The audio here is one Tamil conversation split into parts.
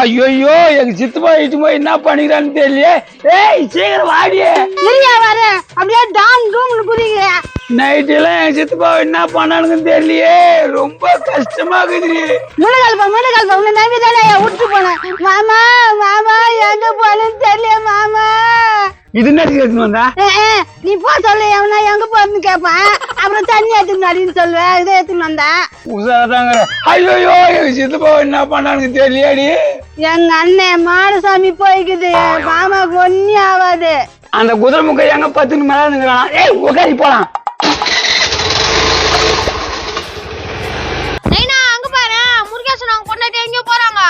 ஐயோ எங்க சித்தப்பா இட்டு போய் என்ன பண்ணிக்கிறான்னு தெரியலையே. ஏய் சீக்கிரம் வாடியே. இல்லையா வர. அப்படியே டான் டூம்னு குதிக்கிற நைட் எல்லாம் எங்க சித்தப்பா என்ன பண்ணானுங்கன்னு தெரியலையே. ரொம்ப கஷ்டமா இருக்குது. முடுகல்பா முடுகல்பா உன்னை நம்பி தானே விட்டு போனேன். மாமா மாமா எங்க போனேன்னு தெரியல மாமா. இது என்ன எடுத்துன்னு வந்தா? ஏ, ஏ, நீ போ சொல்லு எவனா எங்க போறன்னு கேட்பான் அப்புறம் தண்ணி எடுத்துன்னு அப்படின்னு சொல்லுவேன் இதை எடுத்துன்னு வந்தேன் உசாதாங்க ஐயோ எங்க சித்தப்பா என்ன பண்ணானுங்க தெரியலையாடி. எங்க அண்ணன் மாடசாமி போய்க்குது. மாமாவுக்கு ஒன்னும் ஆகாது அந்த குதிரை முக்க எங்க பத்துன்னு மேல இருந்துக்கிறான் ஏய் உட்காரி போலாம். நைனா அங்க பாரு. முருகேசன் அவங்க பொண்ணாட்டி எங்க போறாங்க.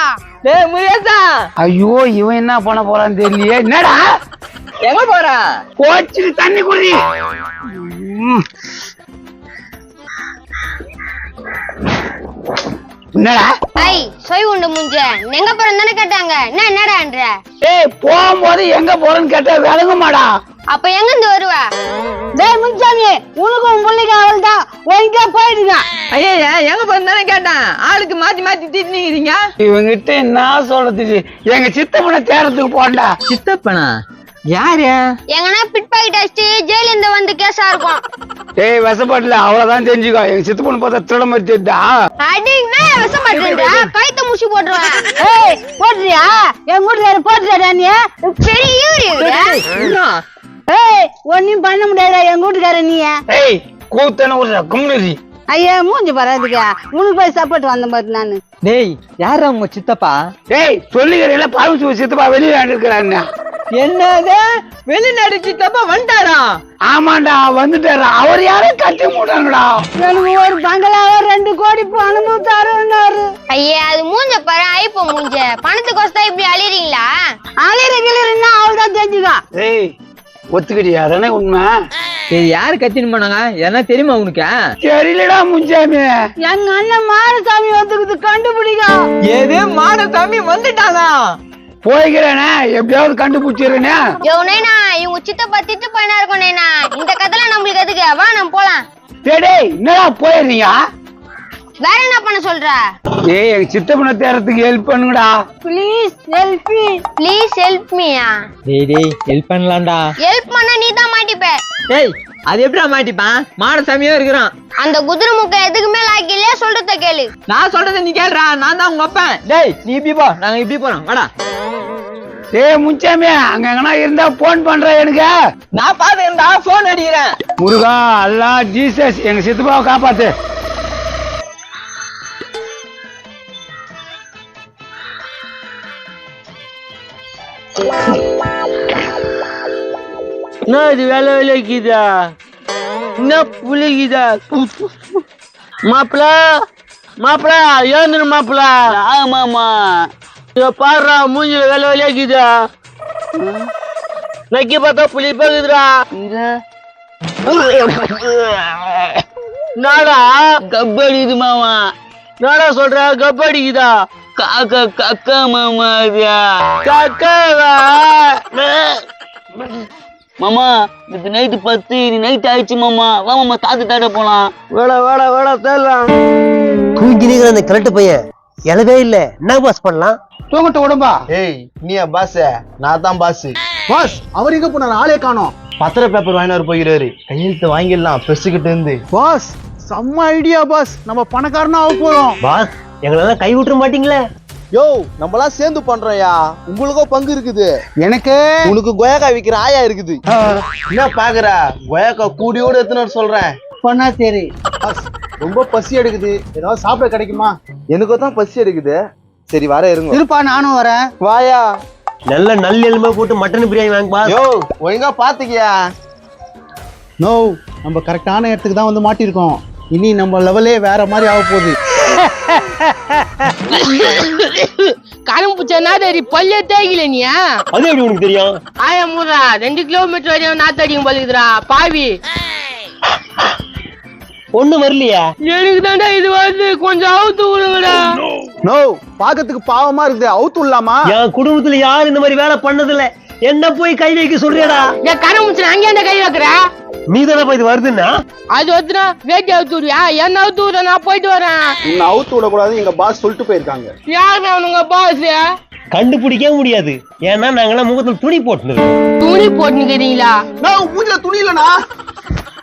டேய் முருகேசா. ஐயோ இவன் என்ன பண்ண போறான்னு தெரியலையே. என்னடா? எங்க போற? போச்சு தண்ணி குடி. என்னடா? ஐ சொய் உண்டு முஞ்ச. எங்க போறேன்னு தானே கேட்டாங்க. என்ன என்னடான்ற ஏய் போகும்போது எங்க போறேன்னு கேட்டா விளங்குமாடா? அப்ப எங்க இருந்து வருவ? டேய் முன்சாமி உனக்கும் உன் பிள்ளைக்கு அவள் தான் ஒழுங்கா போயிடுங்க. ஐயா எங்க போறதானே கேட்டேன். ஆளுக்கு மாத்தி மாத்தி திட்டினீங்க இவங்கிட்ட என்ன சொல்றது? எங்க சித்தப்பனை தேடத்துக்கு போண்டா சித்தப்பனா? யாரு? எங்கன்னா பிட் பாக்கெட் அடிச்சு ஜெயில இருந்து வந்து கேஸா இருக்கும் ஏய் விசப்படல அவ்வளவுதான் தெரிஞ்சுக்கோ. எங்க சித்தப்பனை பார்த்தா திருட மாதிரி தெரியுதா? கைத்த முசி போட்டுருவேன் ஏய் போட்டுறியா? என் வீட்டுக்காரர் போட்டுறியா நீ? பெரிய இவரு. ஏய் ஒன்னும் பண்ண முடியாதா என் வீட்டுக்காரர் நீ. ஏய் கூத்தன ஒரு கும்மிரி ஐயா மூஞ்சி பராதுக்கா உனக்கு போய் சப்போர்ட் வந்த மாதிரி நானு. டேய் யாரா உங்க சித்தப்பா? ஏய் சொல்லிக்கிறீங்களா? பாவிச்சு சித்தப்பா வெளியே இருக்கிறான்னு என்னது? வெளிநாடு சித்தப்பா வந்துட்டாரா? ஆமாண்டா வந்துட்டாரு. அவர் யாரும் கட்டி மூடாங்கடா எனக்கு ஒரு பங்களாவ ரெண்டு கோடி பணமும் தருன்னாரு ஐயா அது மூஞ்ச பாரு ஐப்போ மூஞ்ச. பணத்துக்கோசம் இப்படி அழிறீங்களா அலையிற கிளியர்னா அவள் தான் தெரிஞ்சுக்கா. ஏய் ஒத்துக்கிட்டியா? தானே உண்மை? சரி யாரு கத்தின்னு போனாங்க? என்ன தெரியுமா உனக்கு? தெரியலடா முஞ்சாமி. எங்க அண்ணன் மாரசாமி வந்துக்குது கண்டுபிடிக்கா. எது? மாடசாமி வந்துட்டானா? போய்க்கிறேனே எப்படியாவது கண்டுபிடிச்சிருனே யோனேனா இவங்க சித்தப்பா திட்டு பையனா இருக்கும் நேனா? இந்த கதைல நம்மளுக்கு எதுக்கு? வா நம்ம போலாம். டேய் டேய், என்னடா போயிடுறீங்க? வேற என்ன பண்ண சொல்ற? ஏய் எங்க சித்தப்பனை தேடுறதுக்கு ஹெல்ப் பண்ணுங்கடா. ப்ளீஸ் செல்ஃபி ப்ளீஸ் ஹெல்ப் மீயா டேய் டேய் ஹெல்ப் பண்ணலாம்டா. ஹெல்ப் பண்ணா நீ தான் மாட்டிப்ப டேய் அது எப்படிடா மாட்டிப்பான் மாடசாமியா இருக்கிறான். அந்த குதிரை முக்க எதுக்குமே லாக்கிலையா சொல்றத கேளு. நான் சொல்றதை நீ கேளுடா. நான் தான் உங்க அப்பன். டேய் நீ இப்படி போ. நாங்க இப்படி போறோம். வாடா. ஏய் முஞ்சாமி அங்க எங்கனா இருந்தா போன் பண்ற எனக்கு. நான் பாத்துக்கிறேன்டா போன் அடிக்கிறேன். முருகா அல்லா ஜீசஸ் எங்க சித்தப்பாவை காப்பாத்து. என்ன இது வேலை வேலைக்குதா என்ன புளிக்குதா மாப்பிள மாப்பிள ஏந்துரு மாப்பிள. ஆமாமா பாடுறா மூஞ்சில வேலை வேலைக்குதா நக்கி பார்த்தா புளி பாக்குதுடா. நாடா கப்படிக்குது மாமா. நாடா சொல்ற? கப்படிக்குதா காக்கா கக்கா மாமா கக்காவா? மாமா இது நைட்டு பத்து இது நைட் ஆயிடுச்சு மாமா. வா மாமா தாத்து தாட போலாம். வேடா வேடா வேடா தேடலாம். தூங்கி நிக்கிற அந்த கிழட்டு பையன் எழவே இல்ல. என்ன பாஸ் பண்ணலாம்? தூங்கட்ட உடம்பா. ஏய் நீயா பாஸ் நான் தான் பாஸ் பாஸ் அவர் எங்க போனாரு? ஆளே காணோம். பத்திர பேப்பர் வாங்கிட்டு வர போகிறாரு கையெழுத்து வாங்கிடலாம் பெருசுகிட்ட இருந்து. பாஸ் செம்ம ஐடியா பாஸ் நம்ம பணக்காரனா ஆக போறோம். பாஸ் எங்களெல்லாம் கை விட்டுற மாட்டீங்களே? யோ நம்மளாம் சேர்ந்து பண்றோம்யா. உங்களுக்கும் பங்கு இருக்குது. எனக்கு? உனக்கு கொயக்கா விக்கிற ஆயா இருக்குது. என்ன பாக்குற? கொயக்கா கூடியோட எத்தனை சொல்றேன். பண்ணா சரி ரொம்ப பசி எடுக்குது. ஏதாவது சாப்பிட கிடைக்குமா? எனக்கும் தான் பசி எடுக்குது. சரி வர இருங்க. இருப்பா நானும் வரேன். வாயா. நல்ல நல்ல எலும்பை போட்டு மட்டன் பிரியாணி வாங்க பாஸ். யோ ஒழுங்கா பாத்துக்கியா. நோ நம்ம கரெக்டான இடத்துக்கு தான் வந்து மாட்டியிருக்கோம். இனி நம்ம லெவலே வேற மாதிரி ஆக போகுது கரும் பூச்சா தெரி பல்லே தேய்க்கல நீ? அது எப்படி உனக்கு தெரியும்? ஆயா ரெண்டு கிலோமீட்டர் வரையும் நாத்து அடிக்கும் போலுக்குதுடா பாவி. ஒண்ணு வரலையா? எனக்கு தாண்டா இது கொஞ்சம் அவுத்து விடுங்கடா. நோ பாக்கிறதுக்கு பாவமா இருக்குது. அவுத்து இல்லாமா என் குடும்பத்துல யாரும் இந்த மாதிரி வேலை பண்ணதில்ல. என்ன போய் கை வைக்க சொல்றியடா? என் கரம் பூச்சி அங்கேயே கை வைக்கிற? நீ தானே இது வருதுன்னா? அது வந்துனா வேட்டி அவுத்து விடுவியா? என்ன அவுத்து விடுற நான் போயிட்டு வரேன். உன்னை அவுத்து விடக்கூடாது எங்க பாஸ் சொல்லிட்டு போயிருக்காங்க. யாரு அவனுங்க பாஸ் கண்டுபிடிக்கவே முடியாது. ஏன்னா நாங்கெல்லாம் முகத்துல துணி போட்டு துணி போட்டுக்கிறீங்களா நான் மூஞ்சில துணி இல்லனா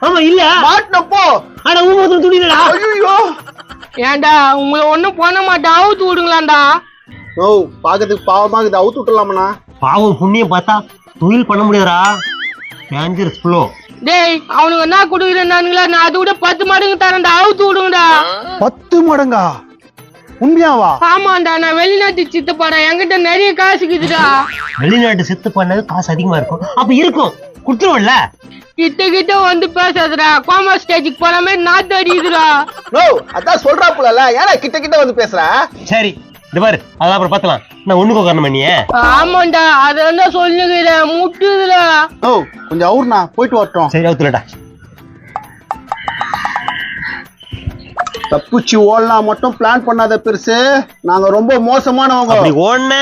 ஆமா இல்ல. மாட்டினப்போ ஆனா உன் முகத்துல துணி இல்லடா. ஐயோ ஏன்டா உங்களை ஒண்ணும் பண்ண மாட்டேன் அவுத்து விடுங்களாண்டா? ஓ பாக்கிறதுக்கு பாவமா இது அவுத்து விட்டுலாமண்ணா பாவம் புண்ணியம் பார்த்தா தொழில் பண்ண முடியாதா டேஞ்சரஸ் ஃப்ளோ டேய் அவனுங்க என்ன குடுக்குறேன்னானுங்களா நான் அதை விட பத்து மடங்கு தரேன்டா அவுத்து விடுங்கடா. பத்து மடங்கா? உண்மையாவா? ஆமாண்டா நான் வெளிநாட்டு சித்தப்பாடா. என்கிட்ட நிறைய காசு இருக்குதுடா. வெளிநாட்டு செத்து பண்ணது காசு அதிகமா இருக்கும். அப்ப இருக்கும். குடுத்துருவோம்ல? கிட்ட கிட்ட வந்து பேசாதடா. கோமா ஸ்டேஜுக்கு போற மாதிரி நாத்து அடிக்குதுடா. நோ அதான் சொல்றாப்புல ஏன்னா கிட்ட கிட்ட வந்து பேசுற? சரி. இந்த பாரு அதான் அப்புறம் பார்த்தலாம் நான் ஒண்ணுக்கு காரணம் பண்ணியே ஆமாண்டா அதான் சொல்லுகிறேன் முட்டுதுடா. ஓ கொஞ்சம் அவர்ண்ணா போயிட்டு வரட்டும். சரி அவுத்துலடா தப்புச்சு ஓடலாம் மட்டும் பிளான் பண்ணாத பெருசு. நாங்க ரொம்ப மோசமானவங்க. அப்படி ஓடுன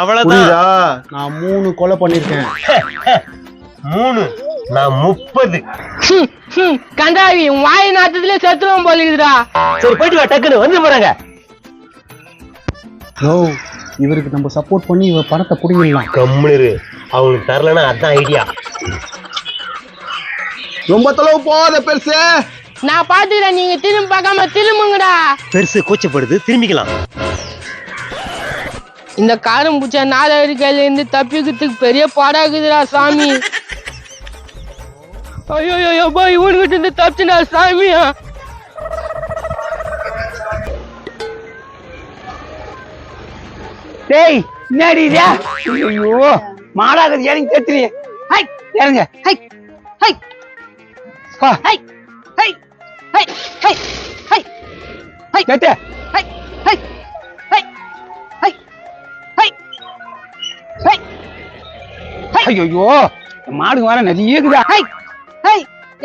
அவ்வளவுதான். நான் மூணு கொலை பண்ணிருக்கேன் மூணு நான் முப்பது. கண்டாவி வாய் நாட்டத்திலே செத்துருவோம் போலிக்குதுடா சரி போயிட்டு வா டக்குன்னு வந்து போறாங்க. ஓ இவருக்கு நம்ம சப்போர்ட் பண்ணி இவ பணத்தை புடிங்கிடலாம். கம்முனு அவங்களுக்கு தரலன்னா அதான் ஐடியா ரொம்ப தொலைவு போகாத பெருசு. நான் பாத்துக்கிறேன். நீங்க திரும்பி பார்க்காம திரும்புங்கடா. பெருசு கூச்சப்படுது திரும்பிக்கலாம். இந்த காரம் பூச்சா நாலாயிரம் கையில இருந்து தப்பிக்கிறதுக்கு பெரிய பாடாகுதுடா சாமி. ஐயோ ஐயோ பா இவனுக்கிட்ட இருந்து தப்பிச்சுடா சாமியா. டேய் என்னடி இது? ஐயோ மாடாக்குது இறங்கி கத்துறீ ஹை இறங்க ஹை ஹை. ஹை ஹை ஹை ஹை ஹை ஹை. கட்டு. ஹை ஹை ஹை ஹை ஹை ஹை ஐயோ மாடுங்க வர நிறைய இருக்குதா ஹை ஹை.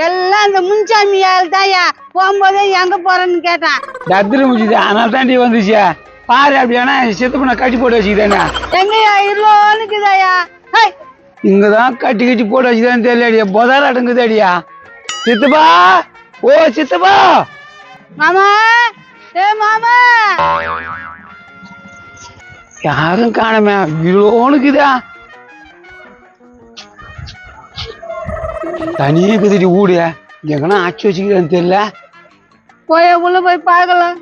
எல்லாம் அந்த முன்சாமி ஆள் தாயா போகும்போதே எங்க போறேன்னு கேட்டான் தத்திர முடிச்சுது அதனால தாண்டி வந்துச்சு. பாரு அப்படியானா செத்து பண்ண கட்டி போட்டு வச்சுக்கிட்டேனா. எங்கயா இருளோனுக்குதாயா இங்கதான் கட்டி கட்டி போட்டு வச்சுதான் தெரியலடியா புதார அடங்குதாடியா. சித்தப்பா ஓ சித்தப்பா. மாமா ஏ மாமா. யாரும் காணமே இவ்வளோனுக்குதா தனியே குதிட்டு ஊடு எங்கன்னா ஆச்சு வச்சுக்கிறான்னு தெரியல. போய் உள்ள போய் பார்க்கலாம்.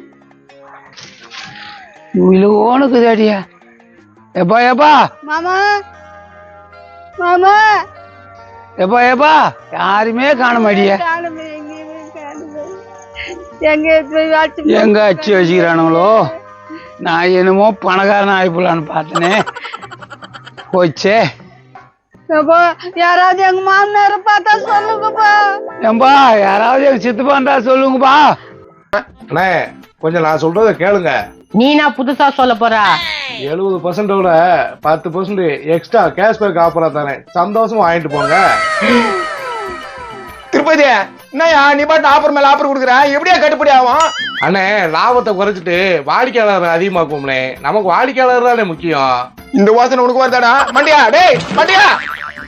இவ்வளோனுக்குதாடியா எப்பா எப்பா? மாமா மாமா. எப்பா எப்பா? யாருமே காண மாட்டியா எங்க அச்சு வச்சுக்கிறானுங்களோ? நான் என்னமோ பணக்காரன் ஆயிப்பலான்னு பார்த்தனே. போச்சே. யாராவது எங்க மாமனார பார்த்தா சொல்லுங்கப்பா. ஏம்பா யாராவது எங்க சித்தப்பாண்டா சொல்லுங்கப்பா. அண்ணே கொஞ்சம் நான் சொல்றத கேளுங்க. நீ நான் புதுசா சொல்ல போற? எழுபது பர்சன்டோட பத்து பர்சன்ட் எக்ஸ்ட்ரா கேஷ்பேக் ஆஃபரா தானே. சந்தோஷமா வாங்கிட்டு போங்க. திருப்பதி என்னய்யா நீ பாட்டு ஆஃபர் மேல ஆஃபர் கொடுக்குற? எப்படியா கட்டுப்படி ஆகும்? அண்ணே லாபத்தை குறைச்சிட்டு வாடிக்கையாளர் அதிகமாக்கும்னே நமக்கு வாடிக்கையாளர் தானே முக்கியம். இந்த வாசனை உனக்கு வருதாடா? மண்டியா டேய் மண்டியா!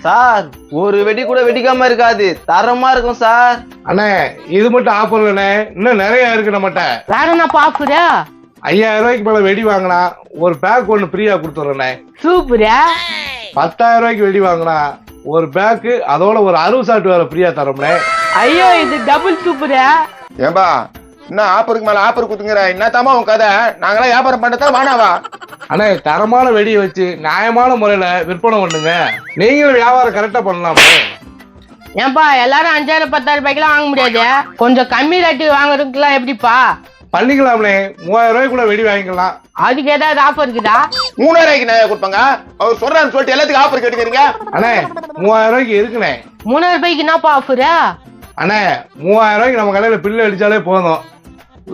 சார் ஒரு வெடி கூட வெடிக்காம இருக்காது. தரமா இருக்கும் சார். அண்ணே இது மட்டும் ஆஃபர் இல்லைண்ணே. இன்னும் நிறைய இருக்கு நம்மகிட்ட. வேற என்ன பாக்குற ஐயாயிரம் ரூபாய்க்கு மேல வெடி வாங்கினா ஒரு பேக் ஒன்று ஃப்ரீயா கொடுத்துட்றேண்ணே சூப்பரா? பத்தாயிரம் ரூபாய்க்கு வெடி வாங்கினா ஒரு பேக்கு அதோட ஒரு அறுபது சாட்டு வேற ஃப்ரீயா தரோம்னே. ஐயோ இது டபுள் சூப்பரா? ஏம்பா என்ன ஆஃபருக்கு மேல ஆஃபர் குத்துங்கிற என்ன தாமா உன் கதை? நாங்களாம் வியாபாரம் பண்ணதான் வானாவா? அண்ணே தரமான வெடியை வச்சு நியாயமான முறையில விற்பனை பண்ணுங்க. நீங்களும் வியாபாரம் கரெக்டா பண்ணலாமே. ஏன்பா எல்லாரும் அஞ்சாயிரம் பத்தாயிரம் ரூபாய்க்குலாம் வாங்க முடியாது? கொஞ்சம் கம்மி ரேட்டு வாங்குறதுக்குலாம் எப்படிப்பா? பண்ணிக்கலாம்னே. மூவாயிரம் ரூபாய்க்குள்ள வெடி வாங்கிக்கலாம். அதுக்கு ஏதாவது ஆஃபர் இருக்குதா? மூணாயிரம் ரூபாய்க்கு நான் கொடுப்பாங்க. அவர் சொல்றான்னு சொல்லிட்டு எல்லாத்துக்கும் ஆஃபர் கேட்டுக்கிறீங்க. அண்ணே மூவாயிரம் ரூபாய்க்கு இருக்குண்ணே. மூணாயிரம் ரூபாய்க்கு என்னப்பா ஆஃபரு அண்ணே மூவாயிரம் ரூபாய்க்கு நம்ம கடையில பில்லு அடிச்சாலே போதும்.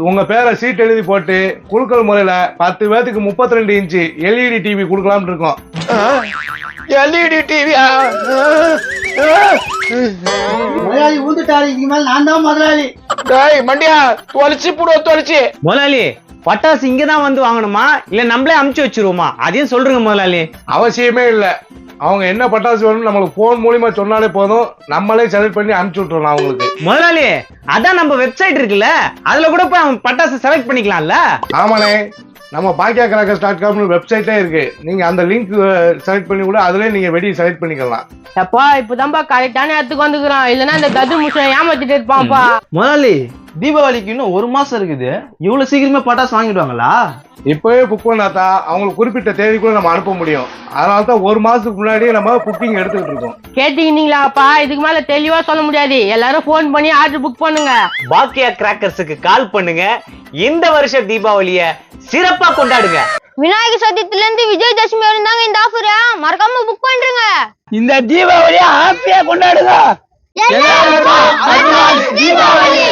உங்க பேரை சீட் எழுதி போட்டு குழுக்கள் முறையில பத்து பேத்துக்கு முப்பத்தி ரெண்டு இன்ச்சு எல்இடி டிவி கொடுக்கலாம்னு இருக்கோம். எல்இடி டிவியா முதலாளி ஊந்துட்டாரு இதுக்கு மேல நான் தான் முதலாளி. டேய் மண்டியா தொலைச்சு புடுவ தொலைச்சு முதலாளி பட்டாசு இங்க தான் வந்து வாங்கணுமா? இல்ல நம்மளே அமுச்சு வச்சிருவோமா? அதையும் சொல்றேங்க முதலாளி. அவசியமே இல்ல. அவங்க என்ன பட்டாசு வேணும்னு நம்மளுக்கு போன் மூலியமா சொன்னாலே போதும். நம்மளே செலக்ட் பண்ணி அனுப்பிச்சு விட்டுறலாம் அவங்களுக்கு முதலாளி அதான் நம்ம வெப்சைட் இருக்குல்ல? அதுல கூட போய் அவன் பட்டாசு செலக்ட் பண்ணிக்கலாம்ல? ஆமாண்ணே. நம்ம பாக்கியா கிராக்கர்ஸ் டாட் காம்னு வெப்சைட்டே இருக்கு. நீங்க அந்த லிங்க் செலக்ட் பண்ணி கூட அதுலயே நீங்க வெடி செலக்ட் பண்ணிக்கலாம். எப்பா இப்பதான்ப்பா கரெக்டான இடத்துக்கு வந்துக்கிறான் இல்லன்னா இந்த தது முஷன் ஏமாத்திட்டு இருப்பான்ப்பா. முதலாளி தீபாவளிக்கு இன்னும் ஒரு மாசம் இருக்குது. இவ்வளவு சீக்கிரமே பட்டாசு வாங்கிடுவாங்களா? இப்பவே புக் பண்ணாதான் அவங்களுக்கு குறிப்பிட்ட தேதிக்குள்ள நம்ம அனுப்ப முடியும். அதனால தான் ஒரு மாசத்துக்கு முன்னாடியே நம்ம புக்கிங் எடுத்துக்கிட்டு இருக்கோம். கேட்டீங்களாப்பா இதுக்கு மேல தெளிவா சொல்ல முடியாது. எல்லாரும் ஃபோன் பண்ணி ஆர்டர் புக் பண்ணுங்க. பாக்கியா கிராக்கர்ஸுக்கு கால் பண்ணுங்க. இந்த வருஷ தீபாவளிய சிறப்பா கொண்டாடுங்க. விநாயகர் சதுர்த்தில இருந்து விஜயதசமி வரையும் தாங்க இந்த ஆஃபர் மறக்காம புக் பண்றேங்க. இந்த தீபாவளிய ஹாப்பியா கொண்டாடுங்க. தீபாவளி.